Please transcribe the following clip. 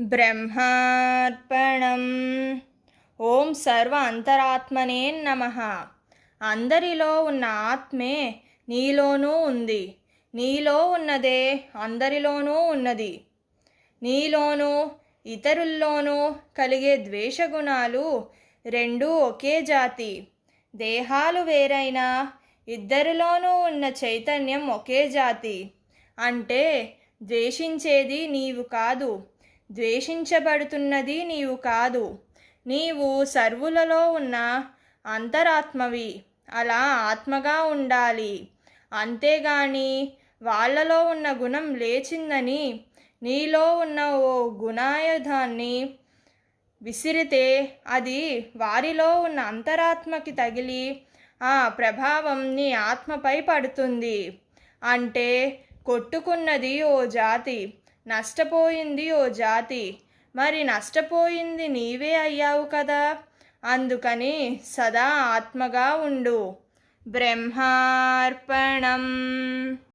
బ్రహ్మార్పణం. ఓం సర్వ అంతరాత్మనే నమ. అందరిలో ఉన్న ఆత్మే నీలోనూ ఉంది. నీలో ఉన్నదే అందరిలోనూ ఉన్నది. నీలోనూ ఇతరుల్లోనూ కలిగే ద్వేషగుణాలు రెండూ ఒకే జాతి. దేహాలు వేరైనా ఇద్దరిలోనూ ఉన్న చైతన్యం ఒకే జాతి. అంటే ద్వేషించేది నీవు కాదు. ద్వేషించబడుతున్నది నీవు కాదు. నీవు సర్వులలో ఉన్న అంతరాత్మవి. అలా ఆత్మగా ఉండాలి. అంతేగాని వాళ్ళలో ఉన్న గుణం లేచిందని నీలో ఉన్న ఓ గుణాయుధాన్ని విసిరితే అది వారిలో ఉన్న అంతరాత్మకి తగిలి ఆ ప్రభావం నీ ఆత్మపై పడుతుంది. అంటే కొట్టుకున్నది ఓ జాతి. నష్టపోయింది ఓ జాతి. మరి నష్టపోయింది నీవే అయ్యావు కదా. అందుకని సదా ఆత్మగా ఉండు. బ్రహ్మార్పణం.